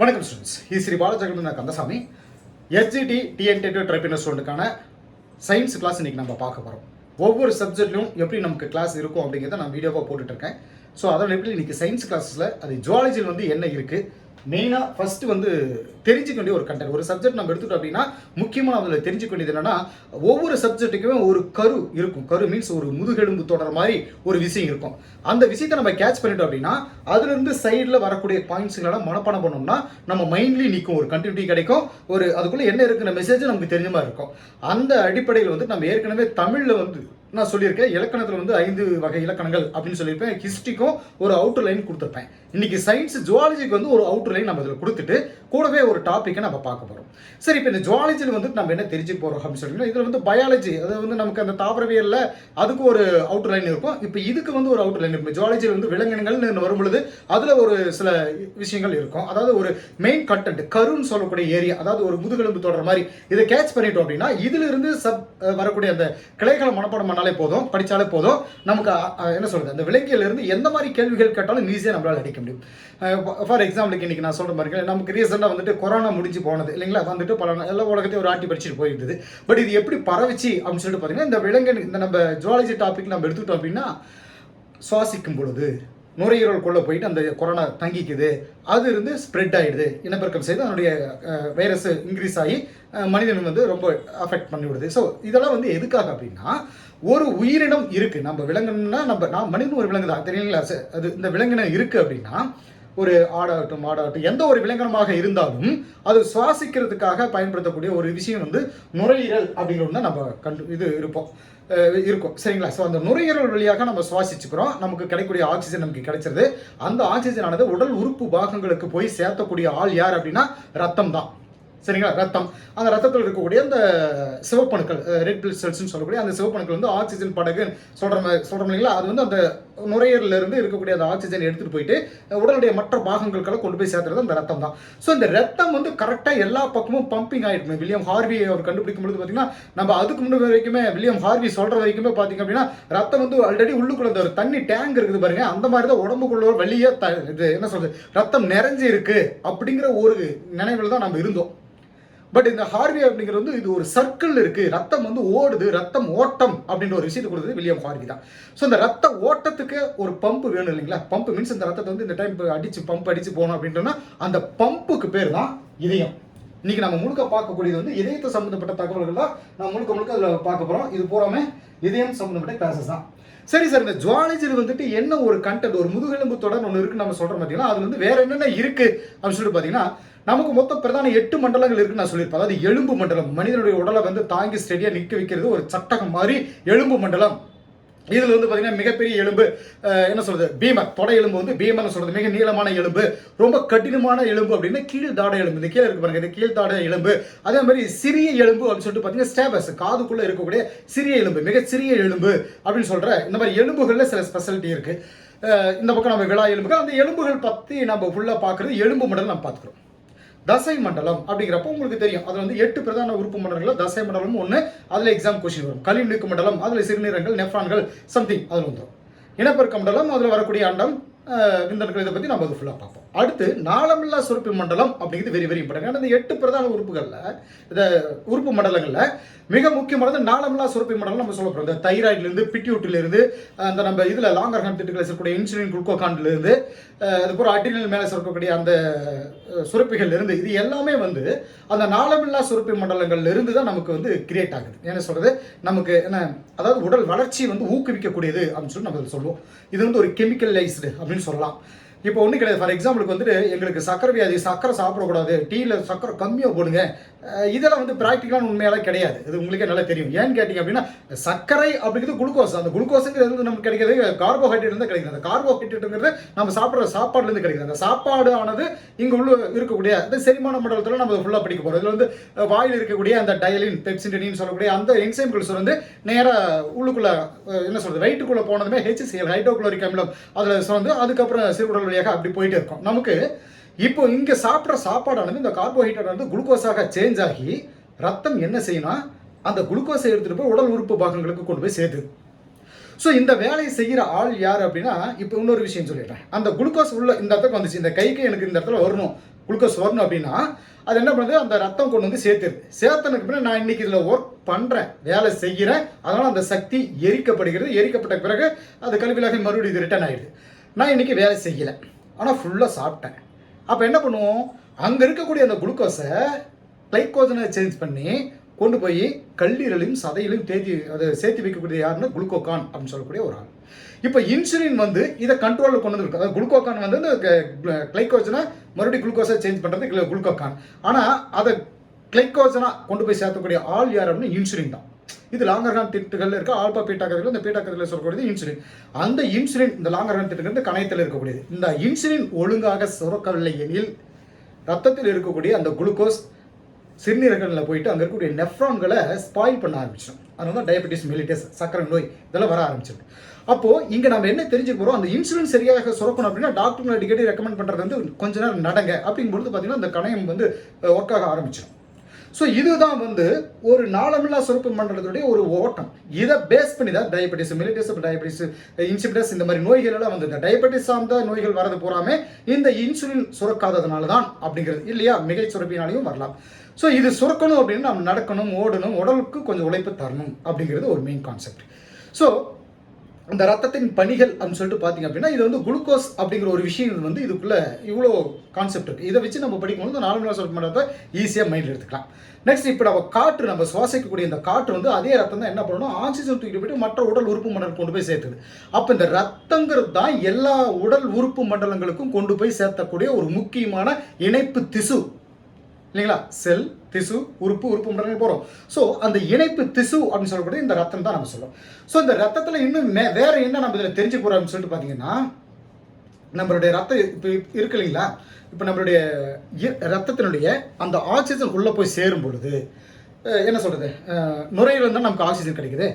வணக்கம் ஸ்டூடெண்ட்ஸ் இது ஸ்ரீ பாலஜகன் கந்தசாமி. எஸ்ஜிடி டிஎன்டேட்டிவ் ட்ரைபினர் ஸ்டூடெண்ட்டுக்கான சயின்ஸ் கிளாஸ் இன்றைக்கி நம்ம பார்க்க போகிறோம் ஒவ்வொரு சப்ஜெக்ட்லையும் எப்படி நமக்கு கிளாஸ் இருக்கும் அப்படிங்கிறத நான் வீடியோவாக போட்டுட்டு இருக்கேன். ஸோ அதோட எப்படி இன்றைக்கி சயின்ஸ் கிளாஸில் அது ஜுவாலஜியில் வந்து என்ன இருக்குது மெயினாக ஃபஸ்ட்டு வந்து தெரிஞ்சுக்க வேண்டிய ஒரு கண்டென்ட் ஒரு சப்ஜெக்ட் நம்ம எடுத்துட்டோம் அப்படின்னா முக்கியமாக அதில் தெரிஞ்சுக்க வேண்டியது என்னன்னா ஒவ்வொரு சப்ஜெக்ட்டுக்குமே ஒரு கரு இருக்கும். கரு மீன்ஸ் ஒரு முதுகெலும்பு தொடர் மாதிரி ஒரு விஷயம் இருக்கும். அந்த விஷயத்தை நம்ம கேட்ச் பண்ணிட்டோம் அப்படின்னா அதுலேருந்து சைடில் வரக்கூடிய பாயிண்ட்ஸுங்களெல்லாம் மனப்பாடம் பண்ணோம்னா நம்ம மைண்ட்லி நிற்கும் ஒரு கண்டினியூட்டி கிடைக்கும். ஒரு அதுக்குள்ளே என்ன இருக்குன்ற மெசேஜ் நமக்கு தெரிஞ்ச மாதிரி இருக்கும். அந்த அடிப்படையில் வந்து நம்ம ஏற்கனவே தமிழில் வந்து நான் சொல்லியிருக்கேன் இலக்கணத்தில் வந்து ஐந்து வகை இலக்கணங்கள் அப்படின்னு சொல்லியிருப்பேன். ஹிஸ்ட்ரிக்கும் ஒரு அவுட்டர் லைன் கொடுத்துருப்பேன். இன்னைக்கு சயின்ஸ் ஜுவாலஜிக்கு வந்து ஒரு அவுட்டர் லைன் நம்ம இதில் கொடுத்துட்டு கூடவே ஒரு டாப்பிக்கை நம்ம பார்க்க போகிறோம் சரி இப்போ இந்த ஜுவாலஜியில் வந்து நம்ம என்ன தெரிஞ்சு போகிறோம் அப்படின்னு சொல்லிங்கன்னா இதில் வந்து பயாலஜி அது வந்து நமக்கு அந்த தாவரவியலில் அதுக்கு ஒரு அவுட்டர் லைன் இருக்கும். இப்போ இதுக்கு வந்து ஒரு அவுட்டர் லைன் இருக்கும். ஜுவாலஜியில் வந்து விலங்கினங்கள்னு வரும்பொழுது அதில் ஒரு சில விஷயங்கள் இருக்கும். அதாவது ஒரு மெயின் கண்டென்ட் கருன்னு சொல்லக்கூடிய ஏரியா அதாவது ஒரு முதுகெலும்பு தொடர் மாதிரி இதை கேட்ச் பண்ணிட்டோம் அப்படின்னா இதுல இருந்து சப் வரக்கூடிய அந்த கிளைகளை மனப்பாடம் பண்ணாலே போதும் படித்தாலே போதும். நமக்கு என்ன சொல்கிறது அந்த விலங்கியலேருந்து எந்த மாதிரி கேள்விகள் கேட்டாலும் ஈஸியாக நம்மளால் அடிக்க முடியும். ஃபார் எக்ஸாம்பிளுக்கு இன்னைக்கு நான் சொல்கிற மாதிரி நமக்கு ரீசெண்டாக வந்துட்டு கொரோனா முடிஞ்சு போனது இல்லைங்களா? வந்துட்டு பல எல்லா உலகத்தையும் ஒரு ஆட்டி படிச்சுட்டு போயிருந்தது. பட் இது எப்படி பரவிச்சு அப்படின்னு சொல்லிட்டு பார்த்தீங்கன்னா இந்த விலங்கு இந்த நம்ம ஜுவாலஜி டாபிக் நம்ம எடுத்துக்கிட்டோம் அப்படின்னா சுவாசிக்கும் பொழுது நுரையீரலுக்குள்ளே போயிட்டு அந்த கொரோனா தங்கிக்குது. அது இருந்து ஸ்ப்ரெட் ஆகிடுது இனப்பெருக்கம் செய்து அதனுடைய வைரஸ் இன்க்ரீஸ் ஆகி மனிதன் வந்து ரொம்ப அஃபெக்ட் பண்ணி விடுது. ஸோ இதெல்லாம் வந்து எதுக்காக அப்படின்னா ஒரு உயிரினம் இருக்குது நம்ம விலங்குனா நம்ம நான் மனிதன் ஒரு விலங்கு தான் தெரியுங்களா அது இந்த விலங்கினம் இருக்குது அப்படின்னா ஒரு ஆடாகட்டும் மாடாகட்டும் எந்த ஒரு விலங்கனமாக இருந்தாலும் அது சுவாசிக்கிறதுக்காக பயன்படுத்தக்கூடிய ஒரு விஷயம் வந்து நுரையீரல் அப்படிங்கிறது தான் நம்ம கண்டு இது இருப்போம். இருக்கும். சரிங்களா? ஸோ அந்த நுரையீரல் வழியாக நம்ம சுவாசிச்சுக்கிறோம். நமக்கு கிடைக்கக்கூடிய ஆக்சிஜன் நமக்கு கிடைச்சிருது. அந்த ஆக்சிஜனானது உடல் உறுப்பு பாகங்களுக்கு போய் சேர்த்தக்கூடிய ஆள் யார் அப்படின்னா ரத்தம் தான். சரிங்களா? ரத்தம். அந்த ரத்தத்தில் இருக்கக்கூடிய அந்த சிவப்பணுக்கள் ரெட் பிளட் செல்ஸ்னு சொல்லக்கூடிய அந்த சிவப்பணுக்கள் வந்து ஆக்சிஜன் படகு சொல்கிற மாதிரி சொல்கிறோம் இல்லைங்களா? அது வந்து அந்த நுரையீரலில் இருந்து இருக்கக்கூடிய அந்த ஆக்சிஜன் எடுத்துகிட்டு போயிட்டு உடலுடைய மற்ற பாகங்களுக்கெல்லாம் கொண்டு போய் சேர்த்துறது அந்த ரத்தம் தான். ஸோ இந்த ரத்தம் வந்து கரெக்டாக எல்லா பக்கமும் பம்பிங் ஆகிட்டு வில்லியம் ஹார்வி அவர் கண்டுபிடிக்கும் பொழுது பார்த்தீங்கன்னா நம்ம அதுக்கு முன்னாடி வரைக்குமே வில்லியம் ஹார்வி சொல்கிற வரைக்குமே பார்த்தீங்க அப்படின்னா ரத்தம் வந்து ஆல்ரெடி உள்ளுக்குள்ள ஒரு தண்ணி டேங்க் இருக்குது பாருங்க. அந்த மாதிரி தான் உடம்புக்குள்ள ஒரு வெளியே த இது என்ன சொல்றது? ரத்தம் நிறைஞ்சு இருக்கு அப்படிங்கிற ஒரு நினைவில் தான் நம்ம இருந்தோம். பட் இந்த ஹார்வி அப்படிங்கிறது வந்து இது ஒரு சர்க்கிள் இருக்கு. ரத்தம் வந்து ஓடுது. ரத்தம் ஓட்டம் அப்படின்ற ஒரு விஷயத்தை கொடுத்தது வில்லியம் ஹார்வி தான். ஸோ இந்த ரத்த ஓட்டத்துக்கு ஒரு பம்ப் வேணும் இல்லைங்களா? பம்ப் மீன்ஸ் இந்த ரத்தத்தை வந்து இந்த டைம் அடிச்சு பம்ப் அடிச்சு போகணும் அப்படின்றனா அந்த பம்புக்கு பேர் தான் இதயம். இன்னைக்கு நம்ம முழுக்க பார்க்கக்கூடியது வந்து இதயத்தை சம்மந்தப்பட்ட தகவல்கள் தான் நம்ம முழுக்க முழுக்க அதில் பார்க்க போகிறோம் இது பூராமே இதயம் சம்மந்தப்பட்ட கிளாஸஸ் தான். சரி சார் இந்த ஜுவாலஜியில் வந்துட்டு என்ன ஒரு கண்டென்ட் ஒரு முதுகெலும்பு தொடர் ஒன்று இருக்குன்னு நம்ம சொல்கிறோம் பார்த்தீங்கன்னா அது வந்து வேற என்னென்ன இருக்குது அப்படின்னு சொல்லிட்டு பார்த்தீங்கன்னா நமக்கு மொத்தம் பிரதான எட்டு மண்டலங்கள் இருக்குன்னு நான் சொல்லியிருப்பேன். அதாவது எலும்பு மண்டலம். மனிதனுடைய உடலை வந்து தாங்கி ஸ்டெடியாக நிற்க வைக்கிறது ஒரு சட்டகம் மாதிரி எலும்பு மண்டலம். இதில் வந்து பார்த்தீங்கன்னா மிகப்பெரிய எலும்பு என்ன சொல்றது? பீமர். தொடை எலும்பு வந்து பீமர்னு சொல்றது. மிக நீளமான எலும்பு. ரொம்ப கடினமான எலும்பு அப்படின்னா கீழ் தாடை எலும்பு. இந்த கீழே இருக்கு பாருங்க. இந்த கீழ் தாடை எலும்பு. அதே மாதிரி சிறிய எலும்பு அப்படின்னு சொல்லிட்டு பார்த்தீங்கன்னா ஸ்டேபஸ். காதுக்குள்ளே இருக்கக்கூடிய சிறிய எலும்பு. மிக சிறிய எலும்பு அப்படின்னு சொல்ற இந்த மாதிரி எலும்புகளில் சில ஸ்பெஷாலிட்டி இருக்கு. இந்த பக்கம் நம்ம விழா எலும்புகள். அந்த எலும்புகள் பற்றி நம்ம ஃபுல்லாக பார்க்குறது எலும்பு மண்டலம் நம்ம பார்த்துக்கிறோம் தசை மண்டலம் அப்படிங்கிறப்போ உங்களுக்கு தெரியும். அது வந்து எட்டு பிரதான உறுப்பு மண்டலங்கள் தசை மண்டலம் ஒன்று அதில் எக்ஸாம் கொஸ்டின் வரும். கழிவுநீக்கு மண்டலம் அதில் சிறுநீரங்கள் நெஃப்ரான்கள் சம்திங் அதில் வந்துடும் இனப்பெருக்க மண்டலம் அதில் வரக்கூடிய அண்டம் அஹ், விந்தணுக்கள் இதை பற்றி நம்ம அது ஃபுல்லாக பார்ப்போம். அடுத்து நாளமில்லா சுரப்பி மண்டலம் அப்படிங்கிறது வெரி வெரி இம்பார்ட்டன் ஏன்னா இந்த எட்டு பிரதான உறுப்புகளில் இந்த உறுப்பு மண்டலங்களில் மிக முக்கியமானது நாளமில்லா சுரப்பி மண்டலம் நம்ம சொல்ல போகிறோம் இந்த தைராய்டுலேருந்து இருந்து அந்த நம்ம இதில் லாங்கர் ஹான் திட்டுகள் இருக்கக்கூடிய இன்சுலின் குளுக்கோகான்லேருந்து அதுக்கப்புறம் அட்டினல் மேலே சுரக்கக்கூடிய அந்த சுரப்பிகள்லேருந்து இது எல்லாமே வந்து அந்த நாளமில்லா சுரப்பி மண்டலங்கள்லேருந்து தான் நமக்கு வந்து கிரியேட் ஆகுது. என்ன சொல்கிறது நமக்கு என்ன அதாவது உடல் வளர்ச்சி வந்து ஊக்குவிக்கக்கூடியது அப்படின்னு சொல்லி நம்ம சொல்லுவோம். இது வந்து ஒரு கெமிக்கலைஸ்டு அப்படின்னு சொல்லலாம். இப்போ ஒன்றும் கிடையாது. ஃபார் எக்ஸாம்பிளுக்கு வந்துட்டு எங்களுக்கு சக்கரை வியாதி சக்கரை சாப்பிடக்கூடாது டீயில் சக்கரை கம்மியாக போடுங்க. இதெல்லாம் வந்து ப்ராக்டிக்கலான உண்மையெல்லாம் கிடையாது. இது உங்களுக்கே நல்லா தெரியும். ஏன்னு கேட்டிங்க அப்படின்னா சர்க்கரை அப்படிங்கிறது குளுக்கோஸ். அந்த குளுக்கோஸுங்கிறது வந்து நமக்கு கிடைக்கிறது கார்போஹைட்ரேட் இருந்து கிடைக்குது. அந்த கார்போஹைட்ரேட்டுங்கிறது நம்ம சாப்பிட்ற சாப்பாடுலேருந்து கிடைக்குது. அந்த சாப்பாடு ஆனது இங்கே உள்ள இருக்கக்கூடிய அந்த செரிமான மண்டலத்தில் நம்ம ஃபுல்லாக படிக்க போகிறோம் இதில் வந்து வாயில் இருக்கக்கூடிய அந்த டயலின் பெப்சின்டின்னு சொல்லக்கூடிய அந்த என்சைம்கள் வந்து நேராக உள்ளுக்குள்ளே என்ன சொல்கிறது வயிற்றுக்குள்ளே போனதுமே ஹெச்சிசிஎல் ஹைட்ரோக்ளோரிக் அமிலம் அதில் சுரந்து அதுக்கப்புறம் சிறுகுடல் வழியாக அப்படி போயிட்டே இருக்கும். நமக்கு இப்போ இங்கே சாப்பிட்ற சாப்பாடானது இந்த கார்போஹைட்ரேட் வந்து குளுக்கோஸாக சேஞ்ச் ஆகி ரத்தம் என்ன செய்யணும் அந்த குளுக்கோஸை எடுத்துகிட்டு போய் உடல் உறுப்பு பாகங்களுக்கு கொண்டு போய் சேர்த்துது ஸோ இந்த வேலையை செய்கிற ஆள் யார் அப்படின்னா இப்போ இன்னொரு விஷயம் சொல்லிடுறேன். அந்த குளுக்கோஸ் உள்ள இந்த இடத்துக்கு வந்துச்சு. இந்த கைக்கு எனக்கு இந்த இடத்துல வரணும். குளுக்கோஸ் வரணும் அப்படின்னா அது என்ன பண்ணுது? அந்த ரத்தம் கொண்டு வந்து சேர்த்துருது. சேர்த்தனுக்கு பிறகு நான் இன்னைக்கு இதில் ஒர்க் பண்ணுறேன் வேலை செய்கிறேன். அதனால் அந்த சக்தி எரிக்கப்படுகிறது. எரிக்கப்பட்ட பிறகு அது கல்விலாக மறுபடியும் இது ரிட்டர்ன் ஆயிடுது. நான் இன்றைக்கி வேலை செய்யலை. ஆனால் ஃபுல்லாக சாப்பிட்டேன். அப்போ என்ன பண்ணுவோம்? அங்கே இருக்கக்கூடிய அந்த குளுக்கோஸை கிளைக்கோஜனை சேஞ்ச் பண்ணி கொண்டு போய் கல்லீரலையும் சதையிலையும் தேத்தி அதை சேர்த்து வைக்கக்கூடிய யாருன்னா குளுக்கோகான் அப்படின்னு சொல்லக்கூடிய ஒரு ஆள். இப்போ இன்சுலின் வந்து இதை கண்ட்ரோலில் கொண்டு வந்துருக்கு. அதாவது குளுக்கோகான் வந்து இந்த கிளைக்கோஜனை மறுபடியும் குளுக்கோஸை சேஞ்ச் பண்ணுறது குளுக்கோகான் ஆனால் அதை கிளைக்கோஜனாக கொண்டு போய் சேர்த்தக்கூடிய ஆள் யார் அப்படின்னு இன்சுலின் தான். இது லாங்கர்ஹான் திட்டுகளில் இருக்க ஆல்பா பீட்டா கதிர்கள் இந்த பீட்டா கதிரில் சொல்லக்கூடியது இன்சுலின் அந்த இன்சுலின் இந்த லாங்கர்ஹான் திட்டுங்கிறது கணையத்தில் இருக்கக்கூடியது. இந்த இன்சுலின் ஒழுங்காக சுரக்கவில்லை எனில் ரத்தத்தில் இருக்கக்கூடிய அந்த குளுக்கோஸ் சிறுநீரகங்களில் போயிட்டு அங்கே இருக்கக்கூடிய நெஃப்ரான்களை ஸ்பாயில் பண்ண ஆரம்பிச்சிடும். அதனால தான் டயபெட்டிஸ் மெலிட்டஸ் சக்கரை நோய் இதெல்லாம் வர ஆரம்பிச்சிடும் அப்போது இங்கே நம்ம என்ன தெரிஞ்சுக்க போகிறோம் அந்த இன்சுலின் சரியாக சுரக்கணும் அப்படின்னா டாக்டர் அடிக்கடி ரெக்கமெண்ட் பண்ணுறது வந்து கொஞ்ச நேரம் நடங்க அப்படிங்கும்பொழுது பார்த்தீங்கன்னா அந்த கணையம் வந்து ஒர்க் ஆக ஆரம்பிச்சிடும். ஸோ இதுதான் வந்து ஒரு நாளமில்லா சுரப்பு மண்டலத்துடைய ஒரு ஓட்டம். இதை பேஸ் பண்ணி தான் டயபெட்டிஸ் மிலிட்டிஸ் டயபெட்டிஸ் இன்சிபிடஸ் இந்த மாதிரி நோய்கள் எல்லாம் வந்து இந்த டயபெட்டிஸ் சார்ந்த நோய்கள் வரது போறாமே இந்த இன்சுலின் சுரக்காததுனால தான் அப்படிங்கிறது. இல்லையா? மிகை சுரப்பினாலையும் வரலாம். ஸோ இது சுரக்கணும் அப்படின்னு நம்ம நடக்கணும் ஓடணும் உடலுக்கு கொஞ்சம் உழைப்பு தரணும் அப்படிங்கிறது ஒரு மெயின் கான்செப்ட் ஸோ அந்த ரத்தத்தின் பணிகள் அப்படின்னு சொல்லிட்டு பார்த்தீங்க அப்படின்னா இது வந்து குளுக்கோஸ் அப்படிங்கிற ஒரு விஷயம் வந்து இதுக்குள்ளே இவ்வளோ கான்செப்ட் இருக்குது இதை வச்சு நம்ம படிக்கும்போது நாலு மணி சொல்ல மாட்டதை ஈஸியாக மைண்டில் எடுத்துக்கலாம். நெக்ஸ்ட் இப்போ நம்ம காற்று நம்ம சுவாசிக்கக்கூடிய இந்த காற்று வந்து அதே ரத்தம் தான் என்ன பண்ணணும் ஆக்சிஜன் தூக்கிட்டு போயிட்டு மற்ற உடல் உறுப்பு மண்டலம் கொண்டு போய் சேர்த்துது. அப்போ இந்த ரத்தங்கிறது தான் எல்லா உடல் உறுப்பு மண்டலங்களுக்கும் கொண்டு போய் சேர்த்தக்கூடிய ஒரு முக்கியமான இணைப்பு திசு. இல்லைங்களா? செல் திசு உறுப்பு உறுப்பு மண்டலம் போகிறோம் ஸோ அந்த இணைப்பு திசு அப்படின்னு சொல்லக்கூடிய இந்த ரத்தம் தான் நம்ம சொல்லுவோம் ஸோ இந்த ரத்தத்தில் இன்னும் மே- வேற என்ன நம்ம இதில் தெரிஞ்சு போகிறோம் அப்படின்னு சொல்லிட்டு பார்த்தீங்கன்னா நம்மளுடைய ரத்தம் இப்போ இருக்கு இல்லைங்களா? இப்போ நம்மளுடைய இ- ரத்தத்தினுடைய அந்த ஆக்சிஜன் உள்ளே போய் சேரும் பொழுது என்ன சொல்கிறது நுரையீரல் தான் நமக்கு ஆக்சிஜன் கிடைக்குது.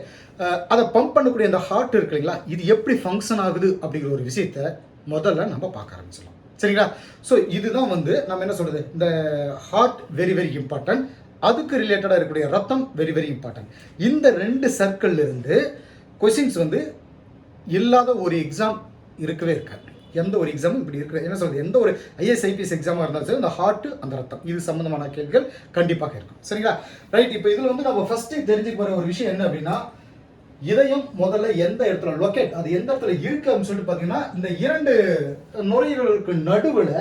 அதை பம்ப் பண்ணக்கூடிய அந்த ஹார்ட் இருக்கு இல்லைங்களா? இது எப்படி ஃபங்க்ஷன் ஆகுது அப்படிங்கிற ஒரு விஷயத்த முதல்ல நம்ம பார்க்க ஆரம்பிச்சிடலாம். சரிங்களா? ஸோ இதுதான் வந்து நம்ம என்ன சொல்கிறது இந்த ஹார்ட் வெரி வெரி இம்பார்ட்டன்ட் அதுக்கு ரிலேட்டடாக இருக்கக்கூடிய ரத்தம் வெரி வெரி இம்பார்ட்டன்ட் இந்த ரெண்டு சர்க்கிள்லேருந்து கொஷின்ஸ் வந்து இல்லாத ஒரு எக்ஸாம் இருக்கவே இருக்காது. எந்த ஒரு எக்ஸாமும் இப்படி இருக்கிற என்ன சொல்றது? எந்த ஒரு ஐஎஸ் ஐபிஎஸ் எக்ஸாமாக இருந்தாலும் சரி அந்த ஹார்ட் அந்த ரத்தம். இது சம்மந்தமான கேள்விகள் கண்டிப்பாக இருக்கும். சரிங்களா? ரைட் இப்போ இதில் வந்து நம்ம ஃபஸ்ட்டு தெரிஞ்சுக்க போகிற ஒரு விஷயம் என்ன அப்படின்னா இதயம் முதல்ல எந்த இடத்துல லொக்கேட் அது எந்த இடத்துல இருக்கு அப்படின்னு சொல்லிட்டு பார்த்தீங்கன்னா இந்த இரண்டு நுரையீரலுக்கு நடுவில்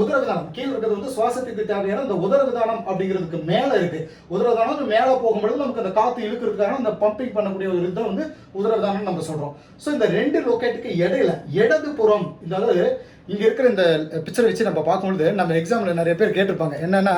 உதரவிதானம். கீழே இருக்கிறது வந்து சுவாசத்துக்கு தேவையான இந்த உதரவிதானம் அப்படிங்கிறதுக்கு மேலே இருக்கு. உதரவிதானம் மேலே போகும்பொழுது நமக்கு அந்த காற்று இழுக்கிறதுக்காக அந்த பம்பிங் பண்ணக்கூடிய ஒரு இதை வந்து உதரவிதானம் நம்ம சொல்றோம். ஸோ இந்த ரெண்டு லொக்கேட்டுக்கு இடையில இடது புறம் இந்த இங்கே இருக்கிற இந்த பிக்சரை வச்சு நம்ம பார்க்கும்பொழுது நம்ம எக்ஸாமில் நிறைய பேர் கேட்டிருப்பாங்க. என்னன்னா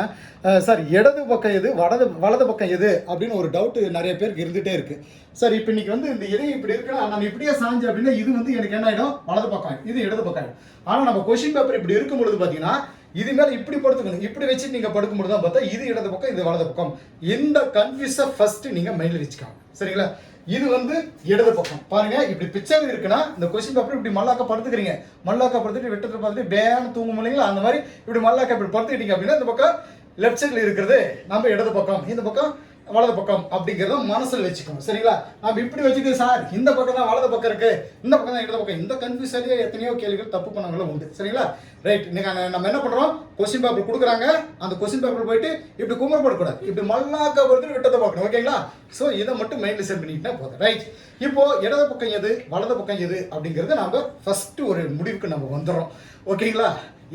சார் இடது பக்கம் எது வலது வலது பக்கம் எது அப்படின்னு ஒரு டவுட்டு நிறைய பேருக்கு இருந்துகிட்டே இருக்குது சார் இப்போ இன்னைக்கு வந்து இந்த இதயம் இப்படி இருக்குன்னா நம்ம இப்படியே சாஞ்சு அப்படின்னா இது வந்து எனக்கு என்ன ஆகிடும் வலது பக்கம் இது இடது பக்கம் ஆகிடும் ஆனால் நம்ம கொஸ்டின் பேப்பர் இப்படி இருக்கும் பொழுது பார்த்தீங்கன்னா இது மேலே இப்படி படுத்துக்கணும். இப்படி வச்சு நீங்கள் படுக்கும்பொழுது தான் பார்த்தா இது இடது பக்கம் இது வலது பக்கம். இந்த கன்ஃபியூஸை ஃபஸ்ட்டு நீங்கள் மைண்டில் வச்சுக்கலாம் சரிங்களா? இது வந்து இடது பக்கம். பாருங்க இப்படி பிக்சர் இருக்குன்னா இந்த கொஸ்டின் பேப்பர் இப்படி மல்லாக்கா படுத்துக்கிறீங்க. மல்லாக்கா படுத்துட்டு வெட்டத்தை பார்த்துட்டு பேன்னு தூங்கும் இல்லைங்களா? அந்த மாதிரி இப்படி மல்லாக்கா இப்படி படுத்துக்கிட்டீங்க அப்படின்னா இந்த பக்கம் லெஃப்ட் சைடில் இருக்கிறது நம்ம இடது பக்கம். இந்த பக்கம் வலது பக்கம் அப்படிங்கிறத மனசில் வச்சுக்கணும் சரிங்களா? நம்ம இப்படி வச்சுக்கோ சார் இந்த பக்கம் தான் வலது பக்கம் இருக்கு. இந்த பக்கம் தான் இடது பக்கம். இந்த கன்ஃபியூஷன்லயே எத்தனையோ கேள்விகள் தப்பு பண்ணவங்களும் உண்டு. சரிங்களா? ரைட் நீங்கள் நம்ம என்ன பண்றோம்? கொஸ்டின் பேப்பர் கொடுக்குறாங்க. அந்த கொஸ்டின் பேப்பர் போயிட்டு இப்படி குமரப்படக்கூடாது இப்படி மல்லாக்க பொறுத்து விட்டதை பார்க்கணும். ஓகேங்களா? ஸோ இதை மட்டும் மைண்ட்ல செட் பண்ணிக்கிட்டா போதும். ரைட் இப்போ இடது பக்கம் எது வலது பக்கம் எது அப்படிங்கிறது நம்ம ஃபர்ஸ்ட் ஒரு முடிவுக்கு நம்ம வந்துடுறோம். ஓகேங்களா?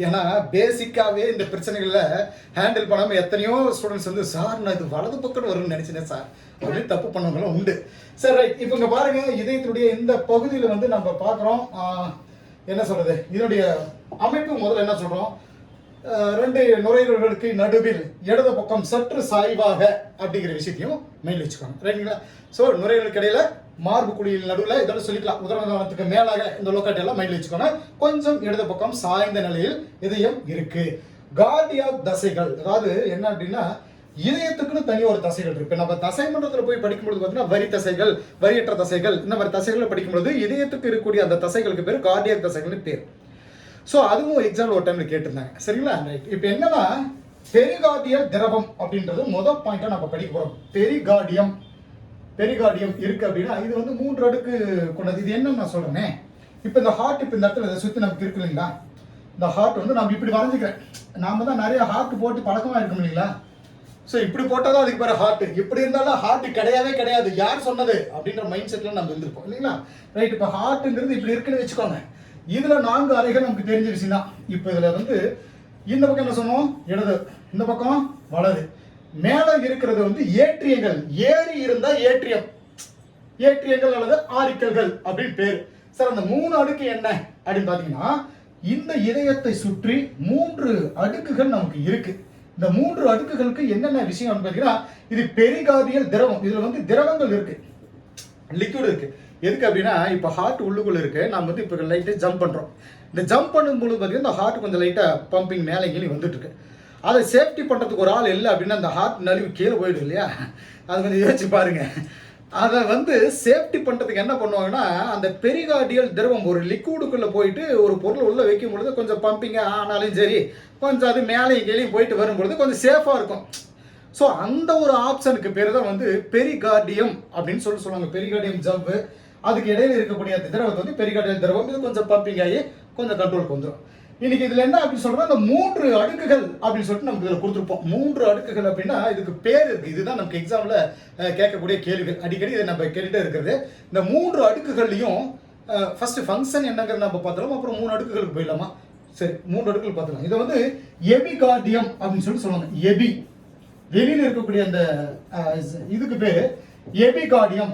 ஏன்னா பேசிக்காவே இந்த பிரச்சனைகளில் ஹேண்டில் பண்ணாமல் எத்தனையோ ஸ்டூடெண்ட்ஸ் வந்து சார் நான் இது வலது பக்கம் வரும்னு நினைச்சேன் சார். அப்படின்னு தப்பு பண்ணவங்களும் உண்டு. சார் ரைட் இப்போ இங்கே பாருங்க இதயத்துடைய இந்த பகுதியில் வந்து நம்ம பார்க்குறோம். என்ன சொல்றது? இதனுடைய அமைப்பு முதல்ல என்ன சொல்றோம்? ரெண்டு நுரையீரல்களுக்கு நடுவில் இடது பக்கம் சற்று சாய்வாக அப்படிங்கிற விஷயத்தையும் மெயின் வச்சுக்கோங்க ரைட்டுங்களா ஸோ நுரையீரலுக்கு இடையில மார்பு குழியில் நடுவில் இதோட சொல்லிக்கலாம். உதரநாதத்துக்கு மேலாக இந்த லோக்காட்டி எல்லாம் மைண்டில் வச்சுக்கோங்க. கொஞ்சம் இடது பக்கம் சாய்ந்த நிலையில் இதயம் இருக்கு. கார்டியாக் தசைகள் அதாவது என்ன அப்படின்னா இதயத்துக்குன்னு தனி ஒரு தசைகள் இருக்கு. நம்ம தசை மன்றத்தில் போய் படிக்கும்போது பார்த்தீங்கன்னா வரி தசைகள் வரியற்ற தசைகள் இந்த மாதிரி தசைகளை படிக்கும்போது இதயத்துக்கு இருக்கக்கூடிய அந்த தசைகளுக்கு பேர் கார்டியாக் தசைகள்னு பேர். ஸோ அதுவும் எக்ஸாம்பிள் ஒரு டைம்ல கேட்டிருந்தாங்க. சரிங்களா? ரைட் இப்போ என்னன்னா பெரிகார்டியல் திரவம் அப்படின்றது முதல் பாயிண்டா நம்ம படிக்க போறோம். பெரிகார்டியம் பெரிகார்டியம் இருக்கு அப்படின்னா இது வந்து மூன்று அடுக்கு கொண்டது. இது என்னன்னு நான் சொல்றேனே. இப்போ இந்த ஹார்ட் இப்போ இந்த இடத்துல இதை சுற்றி நமக்கு இருக்கு இல்லைங்களா? இந்த ஹார்ட் வந்து நம்ம இப்படி வரைஞ்சிக்கிறேன். நாம தான் நிறைய ஹார்ட் போட்டு பழக்கமா இருக்கும் இல்லைங்களா? ஸோ இப்படி போட்டால் தான் அதுக்கு பேர் ஹார்ட் இப்படி இருந்தாலும் ஹார்ட் கிடையவே கிடையாது. யார் சொன்னது? அப்படின்ற மைண்ட் செட்டில் நம்ம இருந்திருப்போம் இல்லைங்களா? ரைட் இப்போ ஹார்ட்டுங்கிறது இப்படி இருக்குன்னு வச்சுக்கோங்க. இதில் நான்கு அறைகள் நமக்கு தெரிஞ்ச விஷயம் தான் இப்போ இதில் வந்து இந்த பக்கம் என்ன சொன்னோம்? இடது. இந்த பக்கம் வலது. மேலே இருக்கிறது வந்து ஏற்றியங்கள். ஏறி இருந்தால் ஏற்றியம். ஏற்றியங்கள் அல்லது ஆரிக்கல்கள் அப்படின்னு பேர். சார் அந்த மூணு அடுக்கு என்ன அப்படின்னு பார்த்தீங்கன்னா இந்த இதயத்தை சுற்றி மூன்று அடுக்குகள் நமக்கு இருக்கு. இந்த மூன்று அடுக்குகளுக்கு என்னென்ன விஷயம் பார்த்தீங்கன்னா இது பெரிகாதியல் திரவம். இதுல வந்து திரவங்கள் இருக்கு. லிக்விட் இருக்கு. எதுக்கு அப்படின்னா இப்போ ஹார்ட் உள்ளுக்குள்ள இருக்கு. நம்ம வந்து இப்போ லைட்டாக ஜம்ப் பண்ணுறோம் இந்த ஜம்ப் பண்ணும்போது பார்த்தீங்கன்னா இந்த ஹார்ட் கொஞ்சம் லைட்டாக பம்பிங் மேலே கீழே வந்துட்டு இருக்கு. அதை சேஃப்டி பண்ணுறதுக்கு ஒரு ஆள் இல்லை அப்படின்னா அந்த ஹார்ட் நழுவி கீழே போயிடும் இல்லையா? அது கொஞ்சம் யோசிச்சு பாருங்க. அதை வந்து சேஃப்டி பண்ணுறதுக்கு என்ன பண்ணுவாங்கன்னா அந்த பெரிகார்டியல் திரவம் ஒரு லிக்விடுக்குள்ளே போயிட்டு ஒரு பொருள் உள்ளே வைக்கும் பொழுது கொஞ்சம் பம்பிங்காக ஆனாலும் சரி கொஞ்சம் அது மேலேயும் கீழேயும் போயிட்டு வரும்பொழுது கொஞ்சம் சேஃபாக இருக்கும். ஸோ அந்த ஒரு ஆப்ஷனுக்கு பேர் தான் வந்து பெரிகார்டியம் அப்படின்னு சொல்லி சொல்லுவாங்க. பெரிகார்டியம் ஜவ்வு அதுக்கு இடையில இருக்கக்கூடிய அந்த திரவத்தை வந்து பெரிகார்டியல் திரவம் இது கொஞ்சம் பம்பிங் ஆகி கொஞ்சம் கண்ட்ரோலுக்கு வந்துடும் இன்னைக்கு இதுல என்ன அப்படின்னு சொல்றோம் இந்த மூன்று அடுக்குகள் அப்படின்னு சொல்லிட்டு நமக்கு இதுல கொடுத்துருப்போம். மூன்று அடுக்குகள் அப்படின்னா இதுக்கு பேர் இருக்கு. இதுதான் நமக்கு எக்ஸாம்ல கேட்கக்கூடிய கேள்விகள். அடிக்கடி இதை நம்ம கேட்டுட்டே இருக்கிறது. இந்த மூன்று அடுக்குகள்லையும் ஃபர்ஸ்ட் ஃபங்க்ஷன் என்னங்கிறத நம்ம பார்த்தலாம் அப்புறம் மூணு அடுக்குகளுக்கு போயிடலாமா? சரி மூன்று அடுக்குகள் பார்த்துக்கலாம் இதை வந்து எபிகார்டியம் அப்படின்னு சொல்லி சொல்லுவாங்க. எபி. வெளியில் இருக்கக்கூடிய அந்த இதுக்கு பேர் எபிகார்டியம்.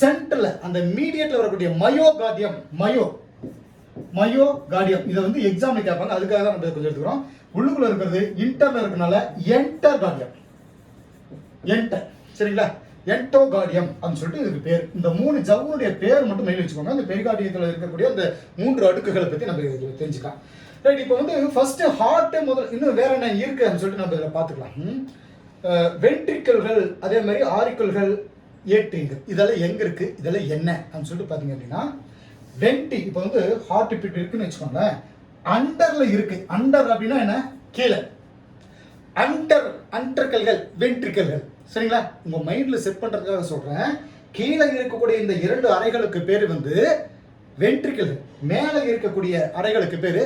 சென்டர்ல அந்த மீடியட்ல வரக்கூடிய மயோகார்டியம். மயோ. மயோ கார்டியம். இதை வந்து எக்ஸாம்ல கேட்பாங்க அதுக்காக தான் நம்ம இதை கொஞ்சம் எடுத்துக்கிறோம். உள்ளுக்குள்ள இருக்கிறது இன்டர்ல இருக்கனால என்டர் கார்டியம். என்டர் சரிங்களா? என்டோ கார்டியம் அப்படின்னு சொல்லிட்டு இதுக்கு பேர். இந்த மூணு ஜவ்வுடைய பேர் மட்டும் மெயில் வச்சுக்கோங்க. அந்த பெரிகார்டியத்தில் இருக்கக்கூடிய அந்த மூன்று அடுக்குகளை பற்றி நம்ம இதில் தெரிஞ்சுக்கலாம். ரைட் இப்போ வந்து ஃபர்ஸ்ட் ஹார்ட் முதல் இன்னும் வேற என்ன இருக்கு அப்படின்னு சொல்லிட்டு நம்ம இதில் பார்த்துக்கலாம். வென்ட்ரிக்கல்கள் அதே மாதிரி ஆரிக்கல்கள் ஏற்றிங்கள் இதெல்லாம் எங்க இருக்கு? இதெல்லாம் என்ன? அப்படின்னு சொல்லிட்டு பார்த்தீங்க அப்படின்னா வென்டி இப்போ வந்து ஹார்ட் பீட் இருக்குன்னு வச்சுக்கோங்களேன். அண்டர்ல இருக்கு. அண்டர் அப்படின்னா என்ன? கீழே. அண்டர் அண்டர்கள்கள் வென்ட்ரிக்கல்கள் சரிங்களா? உங்க மைண்ட்ல செட் பண்றதுக்காக சொல்றேன். கீழே இருக்கக்கூடிய இந்த இரண்டு அறைகளுக்கு பேர் வந்து வென்ட்ரிக்கல்கள் மேலே இருக்கக்கூடிய அறைகளுக்கு பேர்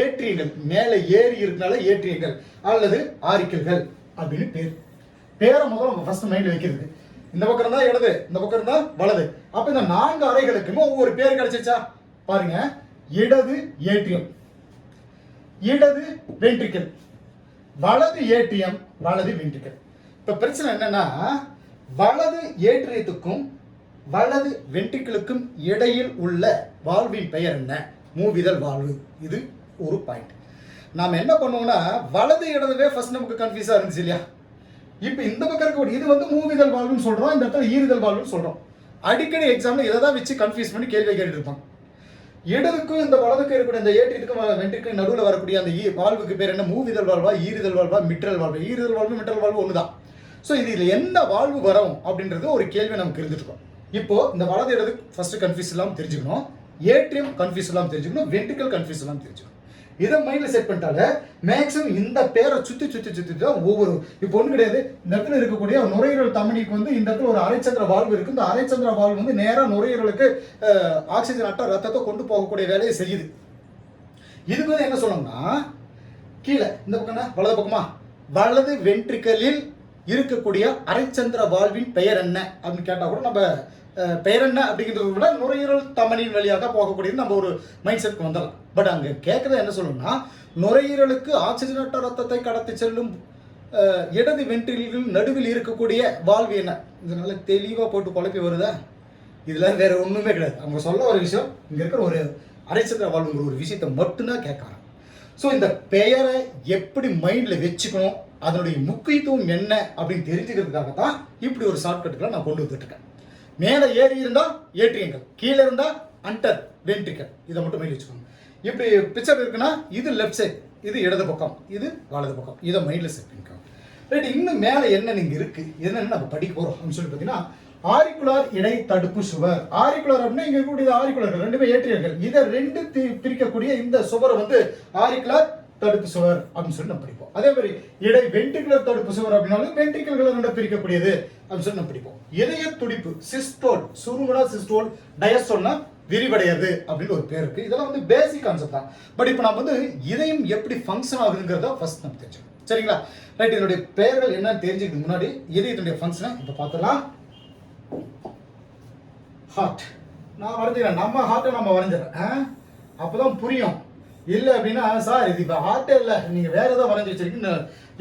ஏற்றியங்கள் மேலே ஏறி இருக்கனால ஏற்றியங்கள் அல்லது ஆரிக்கல்கள் அப்படின்னு பேர். பேரை முதல்ல நம்ம ஃபர்ஸ்ட் மைண்ட்ல வைக்கிறது. இந்த பக்கம் தான் இடது இந்த பக்கம் இருந்தால் வலது. அப்ப இந்த நான்கு அறைகளுக்குமே ஒவ்வொரு பேர் கிடைச்சிச்சா பாருங்க. இடது ஏடிஎம் இடது வென்ட்ரிக்கல் வலது ஏடிஎம் வலது வென்ட்ரிக்கல் இப்ப பிரச்சனை என்னன்னா வலது ஏற்றியத்துக்கும் வலது வென்ட்ரிக்கலுக்கும் இடையில் உள்ள வாழ்வின் பெயர் என்ன? மூவிதல் வாழ்வு. இது ஒரு பாயிண்ட் நாம் என்ன பண்ணுவோம்னா வலது இடதுவே ஃபர்ஸ்ட் நமக்கு கன்ஃபியூஸாக இருந்துச்சு இல்லையா? இப்போ இந்த பக்கம் இருக்கக்கூடிய இது வந்து மூவிதல் வாழ்வுன்னு சொல்கிறோம் இந்த இடத்துல ஈரிதல் வாழ்வுன்னு சொல்கிறோம் அடிக்கடி எக்ஸாம்ல இதை தான் வச்சு கன்ஃபியூஸ் பண்ணி கேள்வி கேட்டுட்டு இருப்பான் இடதுக்கும் இந்த வலதுக்கும் இருக்கக்கூடிய இந்த ஏற்றிற்கும் வென்றிற்கும் நடுவில் வரக்கூடிய அந்த ஈ வாழ்வுக்கு பேர் என்ன? மூவிதல் வாழ்வா ஈறுதல் வாழ்வா மிட்ரல் வாழ்வா. ஈறுதல் வாழ்வு மிட்ரல் வாழ்வு ஒண்ணுதான். ஸோ இதில் என்ன வாழ்வு வரும் அப்படின்றது ஒரு கேள்வி நமக்கு இருந்துட்டு இருக்கும் இப்போ இந்த வலது இடது ஃபர்ஸ்ட் கன்ஃபியூஸ் இல்லாமல் தெரிஞ்சுக்கணும். ஏற்றியம் கன்ஃபியூஸ் இல்லாமல் தெரிஞ்சுக்கணும். வென்ட்ரிக்கல் கன்ஃபியூஸ் இல்லாமல் தெரிஞ்சுக்கணும். இதை மைண்டில் செட் பண்ணிட்டாலே மேக்ஸிமம் இந்த பேரை சுற்றி சுற்றி சுற்றி தான் ஒவ்வொரு இப்போ ஒன்றும் கிடையாது. இந்த இடத்துல இருக்கக்கூடிய நுரையீரல் தமிழிக்கு வந்து இந்த இடத்துல ஒரு அரைச்சந்திர வாழ்வு இருக்குது இந்த அரைச்சந்திர வாழ்வு வந்து நேராக நுரையீரலுக்கு ஆக்சிஜன் அட்ட ரத்தத்தை கொண்டு போகக்கூடிய வேலையை செய்யுது. இதுக்கு வந்து என்ன சொல்லணும்னா கீழே இந்த பக்கம் என்ன? வலது பக்கமா? வலது வென்ட்ரிக்கலில் இருக்கக்கூடிய அரைச்சந்திர வாழ்வின் பெயர் என்ன? அப்படின்னு கேட்டால் கூட நம்ம பெயர் என்ன அப்படிங்கிறத விட நுரையீரல் தமனின் வழியாக போகக்கூடியது. நம்ம ஒரு மைண்ட் செட்க்கு வந்துடலாம். பட் அங்கே கேட்குறது என்ன சொல்லணும்னா நுரையீரலுக்கு ஆக்சிஜனற்ற ரத்தத்தை கடத்தி செல்லும் இடது வென்ட்ரிகளில் நடுவில் இருக்கக்கூடிய வாழ்வு என்ன? இதனால தெளிவாக போட்டு குழப்பி வருதா? இதெல்லாம் வேற ஒன்றுமே கிடையாது. அவங்க சொல்ல ஒரு விஷயம் இங்கே இருக்கிற ஒரு அரைச்சந்திர வாழ்வுங்கிற ஒரு விஷயத்தை மட்டும்தான் கேட்கறாங்க. ஸோ இந்த பெயரை எப்படி மைண்டில் வச்சுக்கணும்? அதனுடைய முக்கியத்துவம் என்ன அப்படின்னு தெரிஞ்சுக்கிறதுக்காக தான் இப்படி ஒரு ஷார்ட்கட்டுகளை நான் கொண்டு வந்துட்டு இருக்கேன் மேலே ஏறி இருந்தால் ஏற்றியங்கள் கீழே இருந்தால் அண்டர் வென்ட்ரிக்கல் இதை மட்டும் மைண்ட் வச்சுக்கோங்க. இப்படி பிக்சர் இருக்குன்னா இது லெஃப்ட் சைட் இது இடது பக்கம் இது வலது பக்கம். இதை மைண்டில் செட் பண்ணிக்கோங்க. ரைட் இன்னும் மேலே என்ன நீங்கள் இருக்குது என்னென்னு நம்ம படிக்க போகிறோம் அப்படின்னு சொல்லி பார்த்தீங்கன்னா ஆரிக்குலார் இடை தடுப்பு சுவர். ஆரிக்குலர் அப்படின்னா இங்க இருக்கக்கூடிய ஆரிக்குலர்கள் ரெண்டுமே ஏற்றியர்கள். இதை ரெண்டு தி- பிரிக்கக்கூடிய இந்த சுவரை வந்து ஆரிக்குலார் தடுப்பு சுவர் அப்படின்னு சொல்லி நம்ம படிப்போம். அதே மாதிரி இடை வென்ட்ரிகுலர் தடுப்பு சுவர் அப்படின்னாலும் வென்ட்ரிக்கல்களை ரெண்டு பிரிக்கக்கூடியது அப்படின்னு சொல்லி நம்ம படிப்போம். இதய துடிப்பு சிஸ்டோல் சுருங்குனா சிஸ்டோல் டயஸ்டோல்னா விரிவடையாது அப்படின்னு ஒரு பேர் இருக்கு. இதெல்லாம் வந்து பேசிக் கான்செப்ட் தான். பட் இப்போ நம்ம வந்து இதயம் எப்படி ஃபங்க்ஷன் ஆகுதுங்கிறத ஃபர்ஸ்ட் நம்ம தெரிஞ்சுக்கணும். சரிங்களா? ரைட் இதனுடைய பெயர்கள் என்னன்னு தெரிஞ்சுக்கிறதுக்கு முன்னாடி இதயத்தினுடைய ஃபங்க்ஷனை இப்போ பார்த்துலாம் ஹார்ட் நான் வரைஞ்சிக்கிறேன் நம்ம ஹார்ட்டை நம்ம வரைஞ்சிடறேன் அப்போதான் புரியும். இல்லை அப்படின்னா சார் இது இப்போ ஹார்ட்டே இல்லை நீங்கள் வேறு ஏதோ வரைஞ்சி வச்சிருக்கீங்க.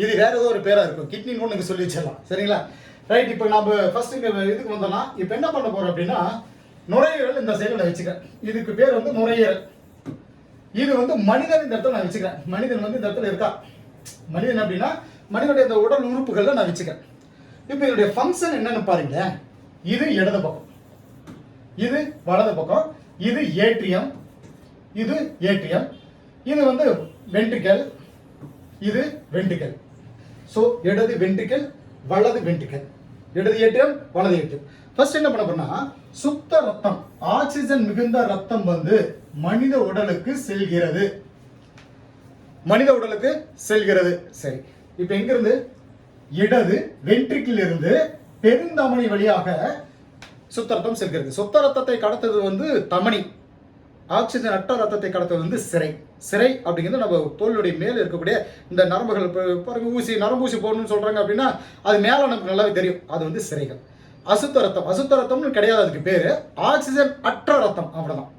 இது வேறு ஏதோ ஒரு பேராக இருக்கும். கிட்னின்னு நீங்கள் சொல்லி வச்சிடலாம். சரிங்களா? ரைட் இப்போ நம்ம ஃபர்ஸ்ட் இங்கே இதுக்கு வந்தோம்னா இப்போ என்ன பண்ண போகிறோம் அப்படின்னா நுரையீரல் இந்த சைடில் வச்சுக்கிறேன். இதுக்கு பேர் வந்து நுரையீரல். இது வந்து மனிதன் இந்த இடத்துல நான் வச்சுக்கிறேன். மனிதன் வந்து இந்த இடத்துல இருக்கா? மனிதன் அப்படின்னா மனிதனுடைய இந்த உடல் உறுப்புகளில் நான் வச்சுக்கிறேன். இப்போ இதனுடைய ஃபங்க்ஷன் என்னன்னு பாருங்களேன். இது இடது பக்கம். இது வலது பக்கம். இது ஏடிஎம் இது ஏடிஎம் இது வந்து வென்ட்ரிக்கல் இது வென்ட்ரிக்கல் ஸோ இடது வென்ட்ரிக்கல் வலது வென்ட்ரிக்கல் இடது ஏட்ரியம் வலது ஏட்ரியம் ஃபர்ஸ்ட் என்ன பண்ண போனா சுத்த ரத்தம் ஆக்சிஜன் மிகுந்த ரத்தம் வந்து மனித உடலுக்கு செல்கிறது. மனித உடலுக்கு செல்கிறது. சரி. இப்போ எங்கிருந்து? இடது வென்ட்ரிக்கில் இருந்து பெருந்தமணி வழியாக சுத்த ரத்தம் செல்கிறது. சுத்த ரத்தத்தை கடத்தது வந்து தமனி. ஆக்சிஜன் அற்ற ரத்தத்தை கடத்துவது வந்து சிறை. சிறை அப்படிங்கிறது நம்ம தோலுடைய மேலே இருக்கக்கூடிய இந்த நரம்புகள் இப்போ பாருங்க ஊசி நரம்பு ஊசி போடணும்னு சொல்றாங்க அப்படின்னா அது மேலே நமக்கு நல்லாவே தெரியும். அது வந்து சிறைகள். அசுத்த ரத்தம். அசுத்த ரத்தம்னு கிடையாது அதுக்கு பேர். ஆக்சிஜன் அற்ற ரத்தம். அவ்வளோதான்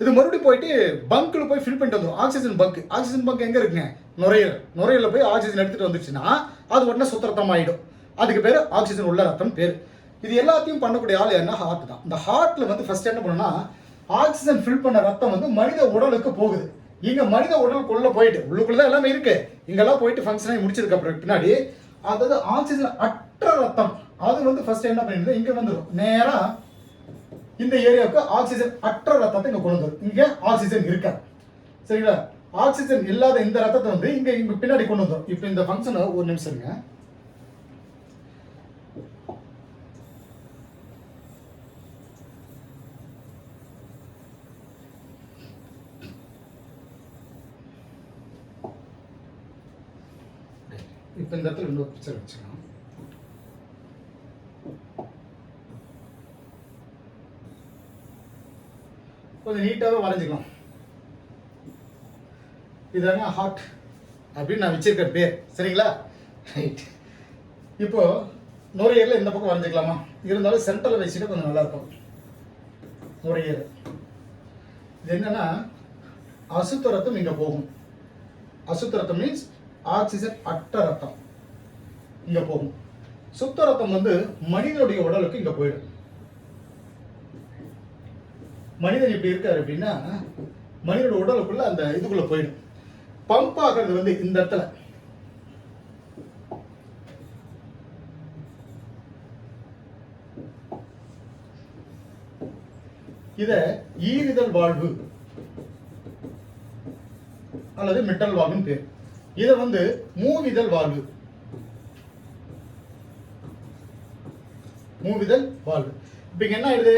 இது மறுபடியும் போயிட்டு பங்க்கில் போய் ஃபில் பண்ணிட்டு வந்துடும் ஆக்சிஜன் பங்க். ஆக்சிஜன் பங்க் எங்கே இருக்குங்க? நுரையீரல். நுரையில் போய் ஆக்சிஜன் எடுத்துகிட்டு வந்துச்சுன்னா அது உடனே சுத்தரத்தம் ஆகிடும் அதுக்கு பேர் ஆக்சிஜன் உள்ள ரத்தம் பேர். இது எல்லாத்தையும் பண்ணக்கூடிய ஆள் என்ன ஹார்ட் தான். இந்த ஹார்ட்டில் வந்து ஃபஸ்ட் என்ன பண்ணுன்னா ஆக்சிஜன் ஃபில் பண்ண ரத்தம் வந்து மனித உடலுக்கு போகுது. இங்க மனித உடலுக்குள்ள போயிட்டு உள்ளுக்குள்ள தான் எல்லாமே இருக்கு. இங்கெல்லாம் போயிட்டு ஃபங்க்ஷன் ஆகி முடிச்சதுக்கு அப்புறம் பின்னாடி அதாவது ஆக்சிஜன் அற்ற ரத்தம். அது வந்து ஃபர்ஸ்ட் என்ன பண்ணிருந்தது இங்க வந்துடும் நேரா இந்த ஏரியாவுக்கு ஆக்சிஜன் அற்ற ரத்தத்தை இங்க கொண்டு வந்துடும் இங்க ஆக்சிஜன் இருக்கா. சரிங்களா? ஆக்சிஜன் இல்லாத இந்த ரத்தத்தை வந்து இங்க இங்க பின்னாடி கொண்டு வந்துடும் இப்போ இந்த ஃபங்க்ஷனை ஒரு நிமிஷம் இருங்க. இப்போ இந்த இடத்துல இன்னொரு பிக்சர் வச்சுக்கலாம். கொஞ்சம் நீட்டாகவே வரைஞ்சிக்கலாம். இதாங்க ஹார்ட் அப்படின்னு நான் வச்சிருக்க பேர். சரிங்களா? ரைட் இப்போ நுரையீரல் இந்த பக்கம் வரைஞ்சிக்கலாமா? இருந்தாலும் சென்டரில் வச்சுட்டு கொஞ்சம் நல்லா இருக்கும் நுரையீரல். இது என்னன்னா அசுத்த ரத்தம் இங்கே போகும். அசுத்த ரத்தம் மீன்ஸ் ஆக்சிஜன் அட்ட ரத்தம். இங்க போகும். சுத்த ரத்தம் வந்து மனிதனுடைய உடலுக்கு இங்க போயிடும். மனிதன் இப்படி இருக்காரு அப்படின்னா மனிதனோட உடலுக்குள்ள அந்த இதுக்குள்ள போயிடும். பம்ப் ஆகிறது வந்து இந்த இடத்துல. இத ஈரிதழ் வாழ்வு அல்லது மெட்டல் வாழ்வுன்னு பேர். இத வந்து மூவிதழ் வாழ்வு. மூவிதல் வாழ்வு. இப்போ இங்கே என்ன ஆயிடுது?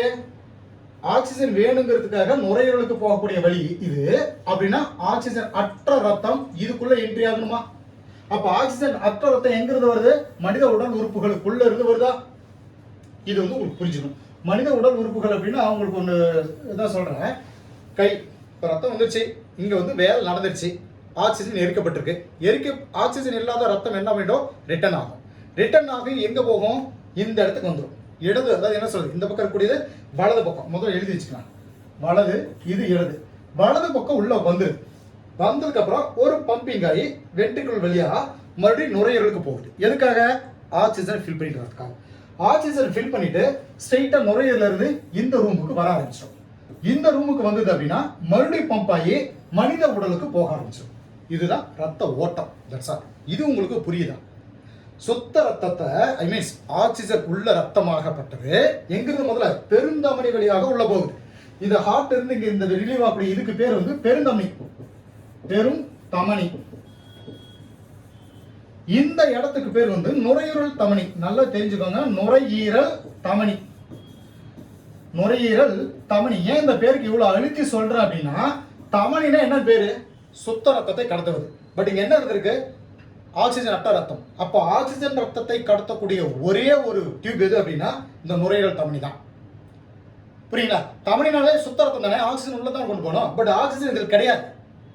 ஆக்சிஜன் வேணுங்கிறதுக்காக நுரையீரலுக்கு போகக்கூடிய வழி இது. அப்படின்னா ஆக்சிஜன் அற்ற ரத்தம் இதுக்குள்ள என்ட்ரி ஆகணுமா? அப்போ ஆக்சிஜன் அற்ற ரத்தம் எங்கிருந்து வருது? மனித உடல் உறுப்புகளுக்குள்ள இருந்து வருதா? இது வந்து உங்களுக்கு புரிஞ்சுக்கணும். மனித உடல் உறுப்புகள் அப்படின்னா அவங்களுக்கு ஒன்று இதான் சொல்கிறேன் கை இப்போ ரத்தம் வந்துருச்சு. இங்கே வந்து வேலை நடந்துருச்சு. ஆக்சிஜன் எரிக்கப்பட்டிருக்கு. எரிக்க ஆக்சிஜன் இல்லாத ரத்தம் என்ன பண்ணிடும்? ரிட்டர்ன் ஆகும். ரிட்டர்ன் ஆகி எங்கே போகும்? இந்த இடத்துக்கு வந்துடும் இடது அதாவது என்ன சொல்றது? இந்த பக்கம் இருக்கக்கூடியது வலது பக்கம். முதல்ல எழுதி வச்சுக்கலாம். வலது இது இடது. வலது பக்கம் உள்ள வந்துருது வந்ததுக்கு அப்புறம் ஒரு பம்பிங் ஆகி வென்ட்ரிகுலர் வழியாக மறுபடியும் நுரையீரலுக்கு போகுது. எதுக்காக? ஆக்சிஜன் ஃபில் பண்ணிட்டு வரதுக்காக ஆக்சிஜன் ஃபில் பண்ணிட்டு ஸ்ட்ரெயிட்டாக நுரையீரல இருந்து இந்த ரூமுக்கு வர ஆரம்பிச்சிடும் இந்த ரூமுக்கு வந்தது அப்படின்னா மறுபடியும் பம்ப் ஆகி மனித உடலுக்கு போக ஆரம்பிச்சிடும் இதுதான் ரத்த ஓட்டம். தட்ஸ் ஆல் இது உங்களுக்கு புரியுதா? சுத்த ரத்தத்தை ஐ மீன்ஸ் ஆக்சிஜன் உள்ள ரத்தமாகப்பட்டது. எங்கிருந்து முதல்ல? பெருந்தமனி வழியாக உள்ள போகுது. இந்த ஹார்ட் இருந்து இங்க இந்த ரிலீவ் அப்படி இதுக்கு பேர் வந்து பெருந்தமனி பெரும் தமனி இந்த இடத்துக்கு பேர் வந்து நுரையீரல் தமனி நல்லா தெரிஞ்சுக்கோங்க நுரையீரல் தமனி நுரையீரல் தமனி ஏன் இந்த பேருக்கு இவ்வளவு அழுத்தி சொல்றேன் அப்படின்னா தமனினா என்ன பேரு? சுத்த ரத்தத்தை கடத்துவது. பட் இங்க என்ன இருந்திருக்கு? ஆக்சிஜன் அட்ட ரத்தம். அப்போ ஆக்சிஜன் ரத்தத்தை கடத்தக்கூடிய ஒரே ஒரு டியூப் எது அப்படின்னா இந்த நுரையீரல் தமனி தான். புரியுங்களா தமனினாலே சுத்த ரத்தம் தானே ஆக்சிஜன் உள்ள தான் கொண்டு போகணும். பட் ஆக்சிஜன் இதில் கிடையாது.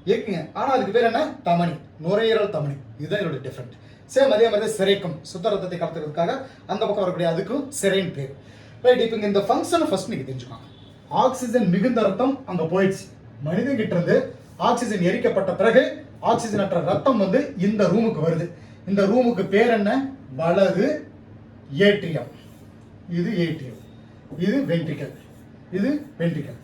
இருக்குங்க ஆனால் அதுக்கு பேர் என்ன? தமனி. நுரையீரல் தமனி. இதுதான் என்னோட டிஃப்ரெண்ட் சேம் அதே மாதிரி சிறைக்கும் சுத்த ரத்தத்தை கடத்துறதுக்காக அந்த பக்கம் வரக்கூடிய அதுக்கும் சிறைன்னு பேர். ரைட் இப்போ இந்த ஃபங்க்ஷனை ஃபர்ஸ்ட் நீங்கள் தெரிஞ்சுக்கோங்க. ஆக்சிஜன் மிகுந்த ரத்தம் அங்கே போயிடுச்சு. மனிதன் கிட்ட இருந்து ஆக்சிஜன் எரிக்கப்பட்ட பிறகு ஆக்சிஜன் அற்ற ரத்தம் வந்து இந்த ரூமுக்கு வருது. இந்த ரூமுக்கு பேர் என்ன? வலது ஏட்ரியம். இது ஏட்ரியம். இது வென்ட்ரிக்கல் இது வென்ட்ரிக்கல்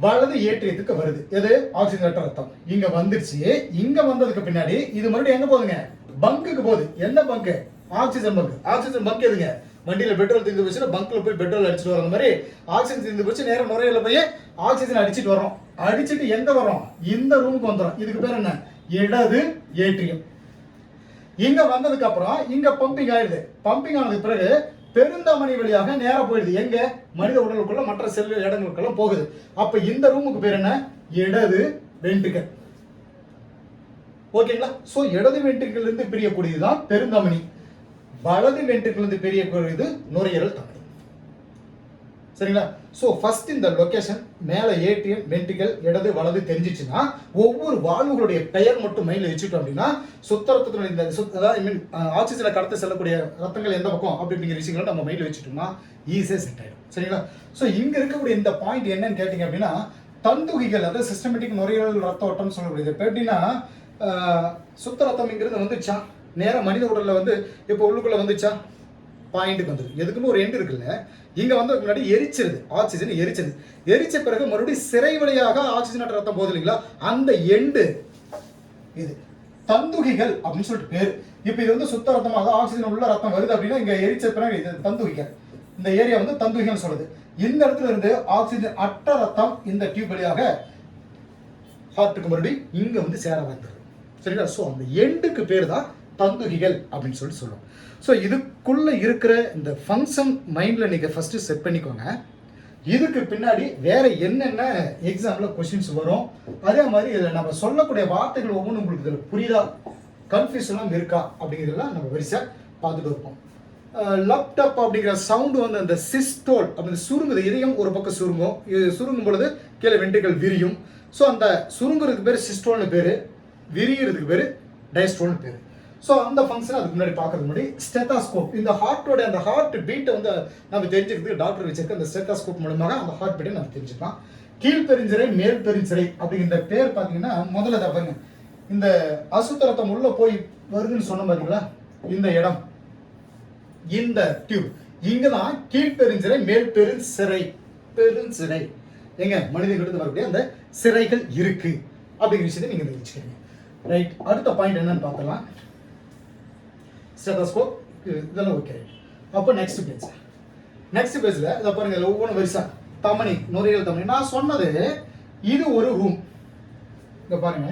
வலது ஏற்றியத்துக்கு வருது. எது? ஆக்சிஜன் அற்ற ரத்தம். இங்க வந்துருச்சு. இங்க வந்ததுக்கு பின்னாடி இது மறுபடியும் எங்க போகுதுங்க? பங்குக்கு போகுது. எந்த பங்கு? ஆக்சிஜன் பங்கு. ஆக்சிஜன் பங்க் எதுங்க? வண்டியில் பெட்ரோல் தீர்ந்து போச்சுன்னா பங்க்ல போய் பெட்ரோல் அடிச்சுட்டு வர மாதிரி ஆக்சிஜன் தீர்ந்து போச்சு நேரம் நுரையில போய் ஆக்சிஜன் அடிச்சிட்டு வரோம் அடிச்சுட்டு எங்க வரோம் இந்த ரூமுக்கு வந்துடும் இதுக்கு பேர் என்ன? இடது ஏற்றியம். இங்க வந்ததுக்கு அப்புறம் இங்க பம்பிங் ஆயிடுது. பம்பிங் ஆனதுக்கு பிறகு பெருந்தாமணி வழியாக நேராக போயிடுது. எங்க? மனித உடலுக்குள்ள மற்ற செல் இடங்களுக்கெல்லாம் போகுது. அப்ப இந்த ரூமுக்கு பேர் என்ன? இடது வென்ட்ரிக்கல் ஓகேங்களா சோ இடது வென்ட்ரிக்கல் இருந்து பிரியக்கூடியதுதான் பெருந்தாமணி வலது வென்ட்ரிக்கல் பெரிய இது நுரையீரல் தமனி சரிங்களா? ஸோ ஃபர்ஸ்ட் இந்த லொக்கேஷன் மேலே ஏடிஎம் வென்ட்ரிக்கல் இடது வலது தெரிஞ்சிச்சுன்னா ஒவ்வொரு வாழ்வுகளுடைய பெயர் மட்டும் மைண்டில் வச்சுட்டோம் அப்படின்னா சுத்த ரத்தத்தினுடைய இந்த சுத்த அதாவது ஐ மீன் ஆக்சிஜனை கடத்த செல்லக்கூடிய ரத்தங்கள் எந்த பக்கம் அப்படிங்கிற விஷயங்களை நம்ம மைண்டில் வச்சுட்டோம்னா ஈஸியாக செட் ஆகிடும் சரிங்களா? ஸோ இங்கே இருக்கக்கூடிய இந்த பாயிண்ட் என்னன்னு கேட்டிங்க அப்படின்னா தந்துகிகள் அதாவது சிஸ்டமேட்டிக் நுரையீரல் ரத்த ஓட்டம்னு சொல்லக்கூடியது. இப்போ எப்படின்னா சுத்த ரத்தம்ங்கிறது வந்துச்சா நேரம் மனித உடலில் வந்து இப்போ உள்ளுக்குள்ளே வந்துச்சா? பாயிண்ட்டுக்கு வந்துடும் எதுக்குன்னு ஒரு எண்டு இருக்குல்ல. இங்கே வந்து முன்னாடி எரிச்சிருது. ஆக்சிஜன் எரிச்சது எரிச்ச பிறகு மறுபடியும் சிறை வழியாக ஆக்சிஜன் ரத்தம் போகுது இல்லைங்களா? அந்த எண்டு இது. தந்துகிகள் அப்படின்னு சொல்லிட்டு பேர். இப்போ இது வந்து சுத்த ரத்தமாக ஆக்சிஜன் உள்ள ரத்தம் வருது அப்படின்னா இங்கே எரிச்ச பிறகு இது தந்துகிகள். இந்த ஏரியா வந்து தந்துகிகள் சொல்லுது. இந்த இடத்துல இருந்து ஆக்சிஜன் அட்ட ரத்தம் இந்த டியூப் வழியாக ஹார்ட்டுக்கு மறுபடியும் இங்கே வந்து சேர வந்துடும் சரிங்களா? ஸோ அந்த எண்டுக்கு பேர் தான் பங்குகிகள் அப்படின்னு சொல்லிட்டு சொல்லுவோம் ஸோ இதுக்குள்ளே இருக்கிற இந்த ஃபங்க்ஷன் மைண்டில் நீங்கள் ஃபஸ்ட்டு செட் பண்ணிக்கோங்க. இதுக்கு பின்னாடி வேற என்னென்ன எக்ஸாம்ல கொஷின்ஸ் வரும்? அதே மாதிரி இதில் நம்ம சொல்லக்கூடிய வார்த்தைகள் ஒவ்வொன்றும் உங்களுக்கு இதில் புரியுதா? கன்ஃபியூஷன்லாம் இருக்கா? அப்படிங்கிறதெல்லாம் நம்ம வரிசையாக பார்த்துட்டு இருப்போம். லேப்டாப் அப்படிங்கிற சவுண்டு வந்து அந்த சிஸ்டோல் அப்படி சுருங்குது. இதயம் ஒரு பக்கம் சுருங்கும். இது சுருங்கும் பொழுது கீழே வெண்டுகள் விரியும். ஸோ அந்த சுருங்குறதுக்கு பேர் சிஸ்டோல்னு பேர். விரியறதுக்கு பேர் டைஸ்டோல்னு பேர். ஸோ அந்த ஃபங்க்ஷன் அதுக்கு முன்னாடி பார்க்கறதுக்கு முன்னாடி ஸ்டெத்தாஸ்கோப் இந்த ஹார்ட்டோட அந்த ஹார்ட் பீட்டை வந்து நம்ம தெரிஞ்சுக்கிறதுக்கு டாக்டர் வச்சிருக்க அந்த ஸ்டெத்தாஸ்கோப் மூலமாக அந்த ஹார்ட் பீட்டை நம்ம தெரிஞ்சுக்கலாம். கீழ்பெருஞ்சிறை மேல் பெருஞ்சிறை அப்படிங்கிற பேர் பார்த்தீங்கன்னா முதல்ல இதை இந்த அசுத்தரத்தம் உள்ள போய் வருதுன்னு சொன்ன பாத்தீங்களா? இந்த இடம். இந்த டியூப் இங்கே தான் கீழ்பெருஞ்சிறை மேல் பெருஞ்சிறை. பெருஞ்சிறை எங்க மனிதர்களுக்கு வரக்கூடிய அந்த சிறைகள் இருக்கு. அப்படிங்கிற விஷயத்தை நீங்க தெரிஞ்சுக்கிறீங்க. ரைட் அடுத்த பாயிண்ட் என்னன்னு பார்க்கலாம் ஸ்டெதோஸ்கோப் இதெல்லாம் ஓகே அப்போ நெக்ஸ்ட் பேஜ் நெக்ஸ்ட் பேஜில் இதை பாருங்க இதில் ஒவ்வொன்று வரிசா. தமனி நுரையீரல் தமனி. நான் சொன்னது இது ஒரு ரூம் இதை பாருங்க.